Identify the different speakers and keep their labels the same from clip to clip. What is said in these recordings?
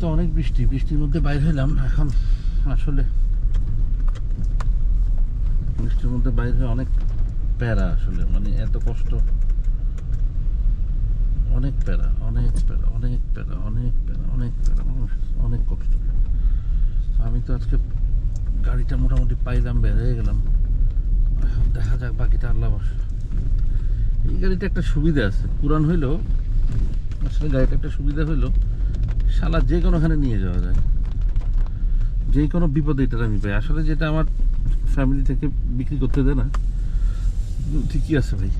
Speaker 1: তো অনেক বৃষ্টি, বৃষ্টির মধ্যে বাইরে হইলাম, এখন আসলে বৃষ্টির মধ্যে বাইরে হয়ে অনেক প্যারা আসলে মানে এত কষ্ট। অনেক প্যারা অনেক প্যারা অনেক প্যারা অনেক প্যারা অনেক প্যারা অনেক কষ্ট। আমি তো আজকে গাড়িটা মোটামুটি পাইলাম, বের হয়ে গেলাম। দেখা যাক বাকিটা আল্লাহ বসে এই গাড়িটা একটা সুবিধা আছে। পুরান হইলেও, আসলে গাড়িটা একটা সুবিধা হইল শালা, যে কোনোখানে নিয়ে যাওয়া যায়। যে কোনো বিপদ এটা আমি পাই। আসলে যেটা আমার ফ্যামিলি থেকে বিক্রি করতে দেয় না ঠিকই আছে ভাই।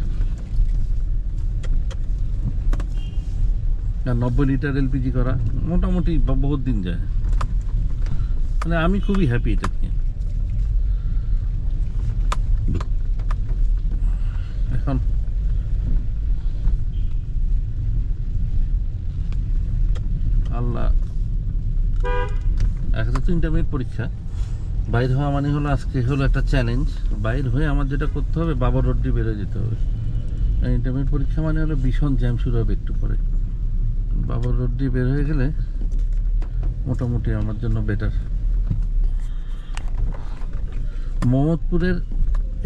Speaker 1: আর নব্বই লিটার এলপিজি করা মোটামুটি বহুত দিন যায়। মানে আমি খুবই হ্যাপি এটা নিয়ে এখন আল্লাহ একটা তো ইন্টারমিডিয়েট পরীক্ষা। বাইর হওয়া মানে হলো আজকে হলো একটা চ্যালেঞ্জ বাইর হয়ে আমার যেটা করতে হবে, বাবর রোড দিয়ে বেরোয় যেতে হবে। ইন্টারমিডিয়েট পরীক্ষা মানে হলো ভীষণ জ্যাম শুরু হবে একটু পরে। বাবর রোড দিয়ে বের হয়ে গেলে মোটামুটি আমার জন্য বেটার মোহাম্মদপুরের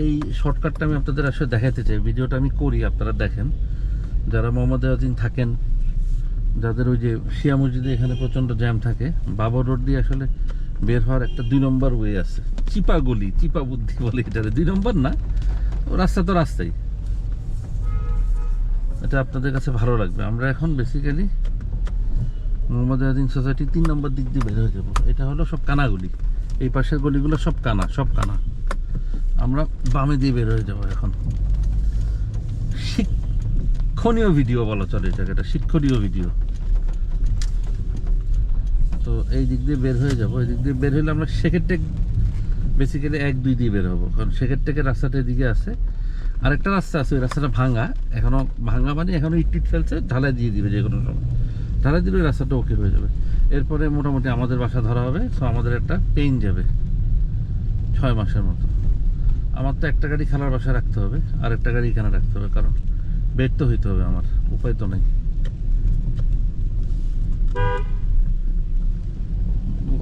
Speaker 1: এই শর্টকাটটা আমি আপনাদের আসলে দেখাতে চাই। ভিডিওটা আমি করি, আপনারা দেখেন। যারা মোহাম্মদ থাকেন যাদের ওই যে শিয়া মসজিদে এখানে প্রচণ্ড জ্যাম থাকে, বাবর রোড দিয়ে আসলে বের হওয়ার একটা দুই নম্বর ওয়ে আছে। চিপা গলি, চিপা বুদ্ধি বলে এটারে। দুই নম্বর না রাস্তা তো রাস্তাই। এটা আপনাদের কাছে ভালো লাগবে। আমরা এখন বেসিক্যালি মোহাম্মদ আদিন সোসাইটি তিন নম্বর দিক দিয়ে বের হয়ে যাব। এটা হলো সব কানাগুলি এই পাশের গলিগুলো সব কানা সব কানা। আমরা বামে দিয়ে বের হয়ে যাব এখন। শিক্ষণীয় ভিডিও বলা চলে এটাকে, এটা শিক্ষণীয় ভিডিও তো এই দিক দিয়ে বের হয়ে যাব, এই দিক দিয়ে বের হলে আমরা টেক বেসিক্যালি এক, দুই দিয়ে বের হব। কারণ টেকের রাস্তাটা এদিকে আছে। আরেকটা রাস্তা আছে, ওই রাস্তাটা ভাঙা। এখনও ভাঙা মানে এখনও ইট ফেলছে, ঢালাই দিয়ে দিবে যে কোনো সময়। ঢালাই দিলে ওই রাস্তাটা ওকে হয়ে যাবে। এরপরে মোটামুটি আমাদের বাসা ধরা হবে সো আমাদের একটা পেইন যাবে। ছয় মাসের মতো। আমার তো একটা গাড়ি খেলার বাসায় রাখতে হবে আর একটা গাড়ি এখানে রাখতে হবে, কারণ বেড তো হইতে হবে আমার, উপায় তো নেই।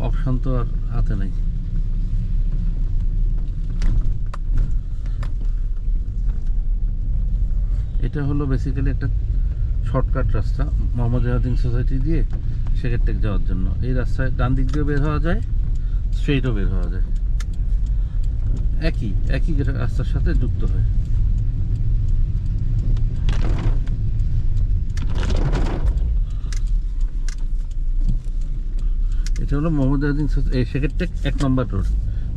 Speaker 1: অপশন তো আর হাতে নেই। এটা হলো বেসিক্যালি একটা শর্টকাট রাস্তা, মোহাম্মদ জাহাদিন সোসাইটি দিয়ে সেকেরটেক যাওয়ার জন্য। এই রাস্তায় ডান দিক দিয়ে বের হওয়া যায় স্ট্রেটও বের হওয়া যায়। একই একই রাস্তার সাথে যুক্ত হয়। এটা হলো মোহাম্মদ আদিন সেকেরটেক এক নম্বর রোড।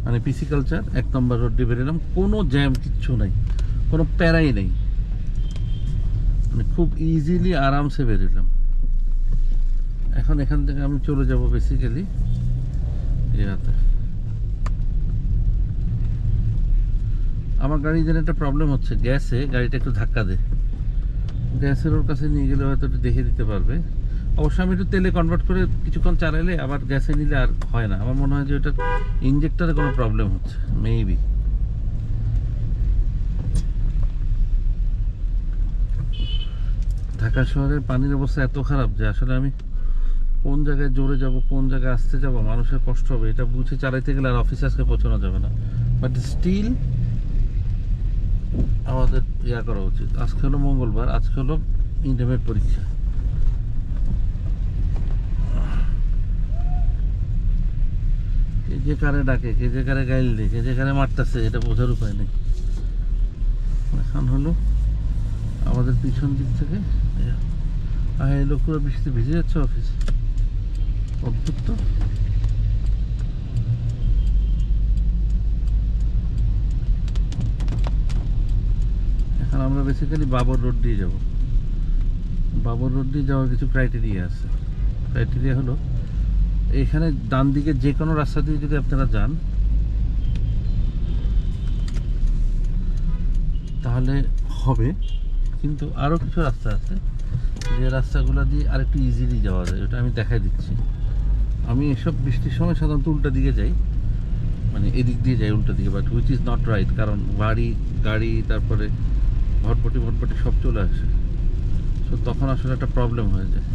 Speaker 1: মানে পিসি কালচার এক নম্বর রোড দিয়ে বেরোলাম। কোনো জ্যাম কিচ্ছু নাই। কোনো প্যারাই নেই। মানে খুব ইজিলি আরামসে বেরোলাম। এখন এখান থেকে আমি চলে যাব বেসিক্যালি ইয়াতে আমার গাড়ি যেন একটা প্রবলেম হচ্ছে। গ্যাসে গাড়িটা একটু ধাক্কা দে। গ্যাসের ওর কাছে নিয়ে গেলে হয়তো একটু দেখে দিতে পারবে। অবশ্য আমি একটু তেলে কনভার্ট করে কিছুক্ষণ চালাইলে আবার গ্যাসে নিলে আর হয় না। আমার মনে হয় যে ওটা ইঞ্জেক্টরে কোনো প্রবলেম হচ্ছে মেবি ঢাকা শহরের পানির অবস্থা এত খারাপ যে আসলে আমি কোন জায়গায় জোরে যাব, কোন জায়গায় আসতে যাব, মানুষের কষ্ট হবে, এটা বুঝে চালাইতে গেলে আর অফিসে আজকে পৌঁছানো যাবে না। বাট স্টিল আমাদের ইয়া করা উচিত। আজকে হলো মঙ্গলবার, আজকে হলো ইন্টারমিডিয়েট পরীক্ষা। যে কারে ডাকে, কে যে কারে গাইল দেয় কে যে কারে মারতেছে, এটা বোঝার উপায় নেই। এখন হলো আমাদের পিছন দিক থেকে আর এই লোক পুরো বৃষ্টিতে ভিজে যাচ্ছে অফিস অদ্ভুত তো। এখন আমরা বেসিক্যালি বাবর রোড দিয়ে যাব। বাবর রোড দিয়ে যাওয়ার কিছু ক্রাইটেরিয়া আছে। ক্রাইটেরিয়া হলো এখানে ডান দিকে যে কোনো রাস্তা দিয়ে যদি আপনারা যান, তাহলে হবে। কিন্তু আরও কিছু রাস্তা আছে, যে রাস্তাগুলো দিয়ে আরেকটু ইজিলি যাওয়া যায়, ওটা আমি দেখাই দিচ্ছি। আমি এসব বৃষ্টির সময় সাধারণত উল্টা দিকে যাই মানে এদিক দিয়ে যাই উল্টা দিকে but which is not right কারণ বাড়ি, গাড়ি, তারপরে ভটভটি ভটভটি সব চলে আসে। তো তখন আসলে একটা প্রবলেম হয়ে যায়।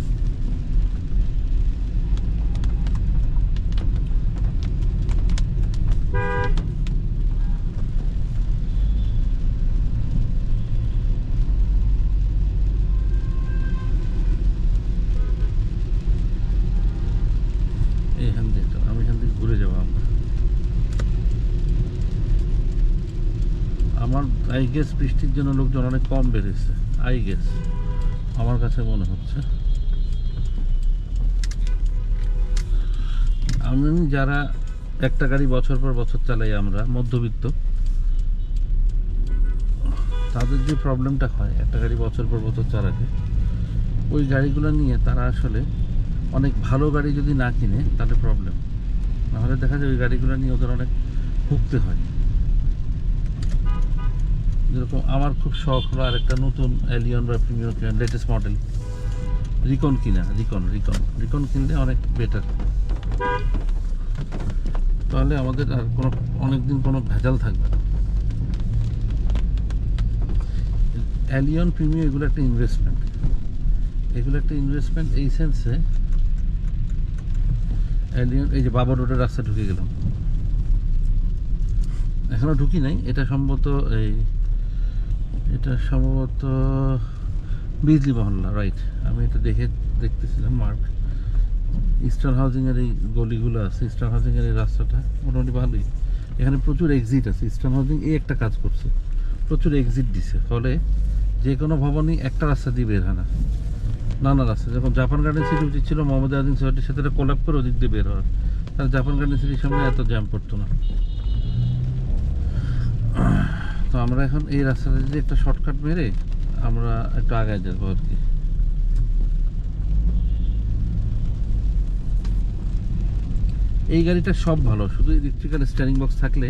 Speaker 1: আই গেস বৃষ্টির জন্য লোকজন অনেক কম বেড়েছে আই গেস আমার কাছে মনে হচ্ছে। আমি যারা একটা গাড়ি বছর পর বছর চালাই আমরা, মধ্যবিত্ত, তাদের যে প্রবলেমটা হয় একটা গাড়ি বছর পর বছর চালাতে, ওই গাড়িগুলো নিয়ে তারা আসলে অনেক ভালো গাড়ি যদি না কিনে, তাহলে প্রবলেম নাহলে দেখা যায় ওই গাড়িগুলো নিয়ে ওদের অনেক ভুগতে হয়। যেরকম আমার খুব শখ হলো আরেকটা নতুন অ্যালিয়ন বা প্রিমিয়ার লেটেস্ট মডেল রিকন কিনা রিকন রিকন রিকন কিনলে অনেক বেটার তাহলে আমাদের আর কোনো অনেক দিন কোনো ভেজাল থাকবে না। অ্যালিয়ন প্রিমিয়াম এগুলো একটা ইনভেস্টমেন্ট এগুলো একটা ইনভেস্টমেন্ট এই সেন্সে অ্যালিয়ন এই যে বাবা রোডের রাস্তা ঢুকে গেলাম। এখনও ঢুকি নাই, এটা সম্ভবত এই এটা সম্ভবত বিজলি মহল্লা রাইট আমি এটা দেখে দেখতেছিলাম মার্ক ইস্টার্ন হাউজিংয়ের এই গলিগুলো আছে ইস্টার্ন হাউজিংয়ের এই রাস্তাটা মোটামুটি ভালোই। এখানে প্রচুর এক্সিট আছে ইস্টার্ন হাউজিং এই একটা কাজ করছে, প্রচুর এক্সিট দিছে, ফলে যে কোনো ভবনই একটা রাস্তা দিয়ে বের হয় না। নানা রাস্তা যখন জাপান গার্ডেন সিটি উচিত ছিল মোহাম্মদ আদিন সোসাইটির সাথে কোলাপ করে ওদিক দিয়ে বের হওয়ার তাহলে জাপান গার্ডেন সিটির সামনে এত জ্যাম পড়তো না। তো আমরা এখন এই রাস্তাটা যদি একটা শর্টকাট মেরে আমরা একটু আগায় যাব আর কি। এই গাড়িটা সব ভালো, শুধু ইলেকট্রিক্যাল স্টারিং বক্স থাকলে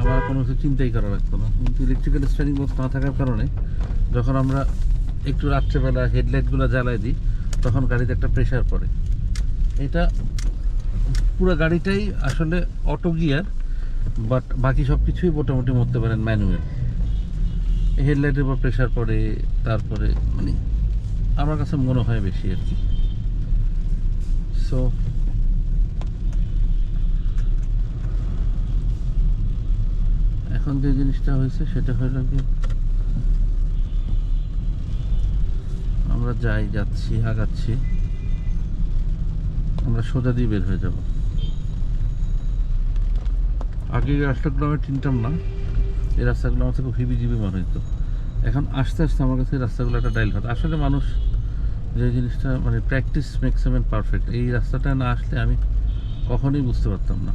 Speaker 1: আমার কোনো কিছু চিন্তাই করা লাগতো না। কিন্তু ইলেকট্রিক্যাল স্টারিং বক্স না থাকার কারণে যখন আমরা একটু রাত্রেবেলা হেডলাইটগুলো জ্বালাই দিই, তখন গাড়িতে একটা প্রেশার পড়ে। এটা পুরো গাড়িটাই আসলে অটো গিয়ার বাট বাকি সব কিছুই মোটামুটি মরতে পারেন ম্যানুয়াল হেডলাইটের উপর প্রেশার পড়ে, তারপরে মানে আমার কাছে মনে হয় বেশি আর কি। সো এখন যে জিনিসটা হয়েছে সেটা হলো কি, আমরা যাই, যাচ্ছি, আগাচ্ছি, আমরা সোজা দিয়ে বের হয়ে যাব। আগে এই রাস্তাগুলো আমি চিনতাম না। এই রাস্তাগুলো আমার খুব হিবিজিবি মনে হতো এখন আস্তে আস্তে আমার কাছে এই রাস্তাগুলো একটা ডাইল হয় আসলে মানুষ যে জিনিসটা মানে প্র্যাকটিস ম্যাক্সিমাম পারফেক্ট। এই রাস্তাটা না আসলে আমি কখনোই বুঝতে পারতাম না।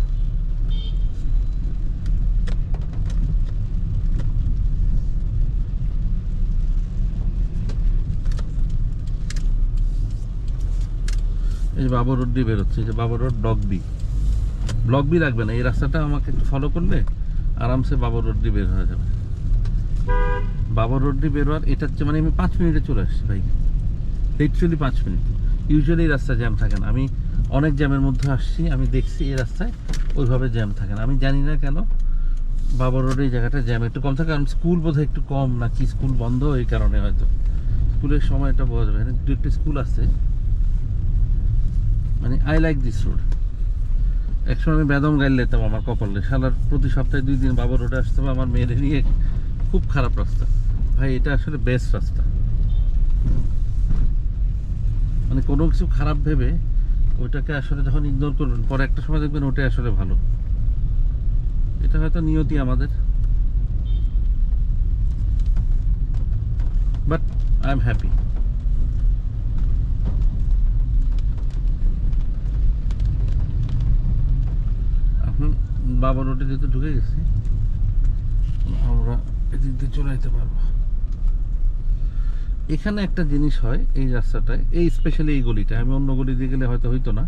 Speaker 1: এই যে বাবর রোড দিয়ে বেরোচ্ছে যে Babar road, block B. Block B লাগবে না, এই রাস্তাটা আমাকে একটু ফলো করলে আরামসে বাবর রোড দিয়ে বের হয়ে যাবে। বাবর রোড দিয়ে বেরোয়ার এটা হচ্ছে মানে আমি পাঁচ মিনিটে চলে আসছি ভাই। লিটারেলি পাঁচ মিনিট। ইউজুয়ালি এই রাস্তায় জ্যাম থাকে না। আমি অনেক জ্যামের মধ্যে আসছি, আমি দেখছি এই রাস্তায় ওইভাবে জ্যাম থাকে না। আমি জানি না কেন বাবর রোডে এই জায়গাটা জ্যাম একটু কম থাকে, কারণ স্কুল বোধহয় একটু কম নাকি স্কুল বন্ধ এই কারণে হয়তো। স্কুলের সময়টা বোঝা যাবে দু একটা স্কুল আছে। মানে আই লাইক দিস রোড একসময় আমি বেদম গাইল লেতাম আমার কপালে। শালার প্রতি সপ্তাহে দুই দিন বাবা রোডে আসতে হবে আমার মেয়েদের নিয়ে খুব খারাপ রাস্তা। ভাই, এটা আসলে বেস্ট রাস্তা। মানে কোনো কিছু খারাপ ভেবে ওইটাকে আসলে যখন ইগনোর করবেন, পরে একটা সময় দেখবেন ওটাই আসলে ভালো। এটা হয়তো নিয়তি আমাদের। বাট আই এম হ্যাপি এখন বাবা রোডে যেহেতু ঢুকে গেছি, আমরা এদিক দিয়ে চলে যেতে পারব। এখানে একটা জিনিস হয়, এই রাস্তাটায়, এই স্পেশালি এই গলিটা, আমি অন্য গলি দিয়ে গেলে হয়তো হইতো না,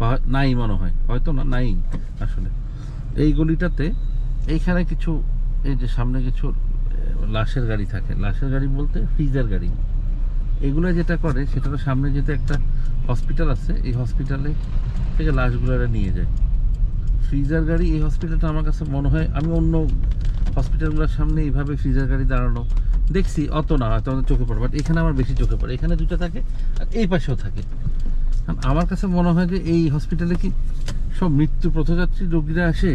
Speaker 1: বা নাই মনে হয়, হয়তো না, নাই আসলে। এই গলিটাতে এইখানে কিছু, এই যে সামনে কিছু লাশের গাড়ি থাকে। লাশের গাড়ি বলতে ফ্রিজের গাড়ি। এগুলো যেটা করে, সেটা সামনে যেতে একটা হসপিটাল আছে, এই হসপিটালে থেকে লাশগুলো নিয়ে যায়। ফ্রিজার গাড়ি এই হসপিটালটা আমার কাছে মনে হয় আমি অন্য হসপিটালগুলোর সামনে এইভাবে ফ্রিজার গাড়ি দাঁড়ানো দেখছি, অত না, হয়তো আমাদের চোখে পড়ে বাট এখানে আমার বেশি চোখে পড়ে। এখানে দুটো থাকে আর এই পাশেও থাকে। আমার কাছে মনে হয় যে এই হসপিটালে কি সব মৃত্যু পথযাত্রী রোগীরা আসে?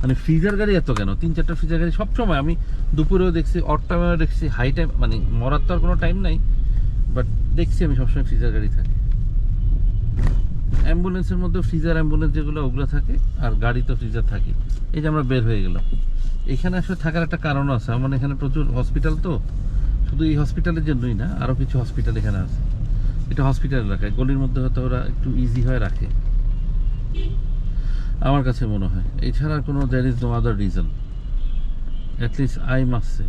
Speaker 1: মানে ফ্রিজার গাড়ি এত কেন? তিন চারটা ফ্রিজার গাড়ি সবসময় আমি দুপুরেও দেখছি অড টাইমেও দেখছি হাই টাইম মানে মরার তো আর কোনো টাইম নাই বাট দেখছি আমি সবসময় ফ্রিজার গাড়ি থাকে। অ্যাম্বুলেন্সের মধ্যে ফ্রিজার অ্যাম্বুলেন্স যেগুলো, ওগুলো থাকে আর গাড়ি তো ফ্রিজার থাকে। এই যে আমরা বের হয়ে গেলাম। এখানে আসলে থাকার একটা কারণ আছে। আমার এখানে প্রচুর হসপিটাল তো। শুধু এই হসপিটালের জন্যই না আরও কিছু হসপিটাল এখানে আছে। এটা হসপিটাল এলাকায়। গলির মধ্যে হয়তো ওরা একটু ইজি হয়ে রাখে। আমার কাছে মনে হয়। এছাড়া কোনো there is no other reason at least I মাসছে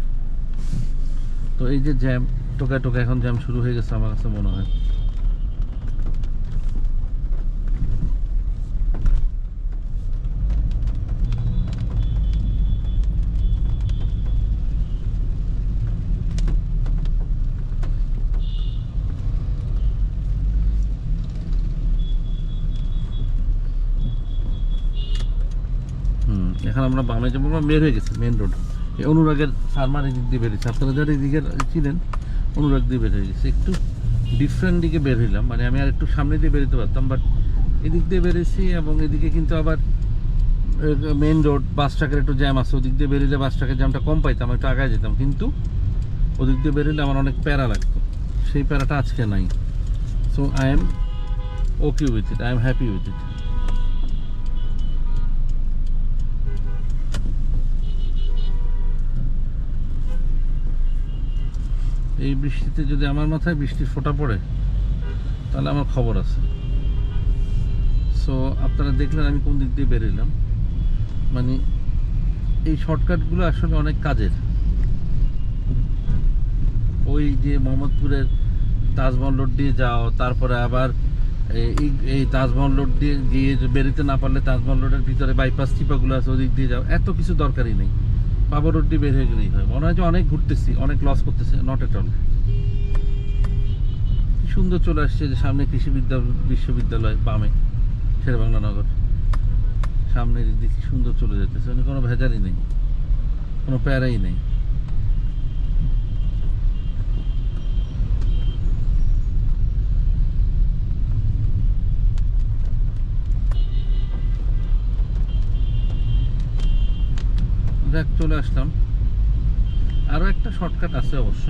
Speaker 1: তো এই যে জ্যাম টোকায় টোকায় এখন জ্যাম শুরু হয়ে গেছে, আমার কাছে মনে হয়। এখন আমরা বামে যাব, আমরা বের হয়ে গেছি মেন রোড এই অনুরাগের ফার্মার এদিক দিয়ে বেরিয়েছে আপনারা যারা এদিকে ছিলেন, অনুরাগ দিয়ে বের হয়ে গেছে। একটু ডিফারেন্ট দিকে বের হইলাম মানে আমি আর একটু সামনে দিয়ে বেরোতে পারতাম বাট এদিক দিয়ে বেরিয়েছি এবং এদিকে কিন্তু আবার মেন রোড বাস ট্রাকের একটু জ্যাম আছে। ওদিক দিয়ে বেরিয়ে বাস ট্রাকের জ্যামটা কম পাইতাম, একটু আগায় যেতাম। কিন্তু ওদিক দিয়ে বেরোলে আমার অনেক প্যারা লাগতো। সেই প্যারাটা আজকে নাই। So I am okay with it I am happy with it এই বৃষ্টিতে যদি আমার মাথায় বৃষ্টির ফোঁটা পড়ে, তাহলে আমার খবর আছে। সো আপনারা দেখলেন আমি কোন দিক দিয়ে বেরোলাম মানে এই শর্টকাটগুলো আসলে অনেক কাজের। ওই যে মোহাম্মদপুরের তাজমহল রোড দিয়ে যাও, তারপরে আবার এই এই তাজমহল রোড দিয়ে গিয়ে বেরোতে না পারলে তাজমহল রোডের ভিতরে বাইপাস চিপাগুলো আছে, ওদিক দিয়ে যাও, এত কিছু দরকারই নেই। বাবা রোড বের হয়ে গেলেই হয়। মনে হয় যে অনেক ঘুরতেছি, অনেক লস করতেছি নট এট অল সুন্দর চলে আসছে যে সামনে কৃষি বিদ্যা বিশ্ববিদ্যালয়, বামে, শেরবাংলা নগর। সামনের দিক সুন্দর চলে যেতেছে মানে কোনো ভেজালই নেই, কোনো প্যারাই নেই দেখ চলে আসলাম। আরও একটা শর্টকাট আছে অবশ্য।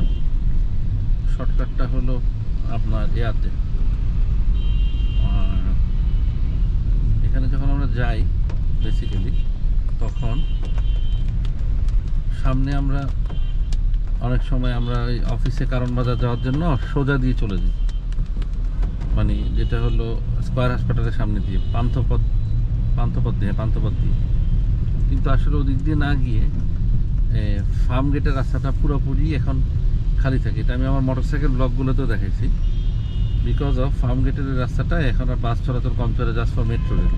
Speaker 1: শর্টকাটটা হলো আপনার আর এখানে যখন আমরা যাই বেসিক্যালি তখন সামনে আমরা অনেক সময় আমরা ওই অফিসে কারণ বাজার যাওয়ার জন্য সোজা দিয়ে চলে যাই। মানে যেটা হলো স্কয়ার হাসপাতালের সামনে দিয়ে, পান্থপথ পান্থপথ দিয়ে পান্থপথ দিয়ে। কিন্তু আসলে ওদিক দিয়ে না গিয়ে ফার্ম গেটের রাস্তাটা পুরোপুরি এখন খালি থাকে। এটা আমি আমার মোটরসাইকেল ব্লকগুলোতেও দেখেছি বিকজ অফ ফার্ম গেটের রাস্তাটা এখন আর বাস চলাচল কম চলে জাস্ট ফর মেট্রো রেল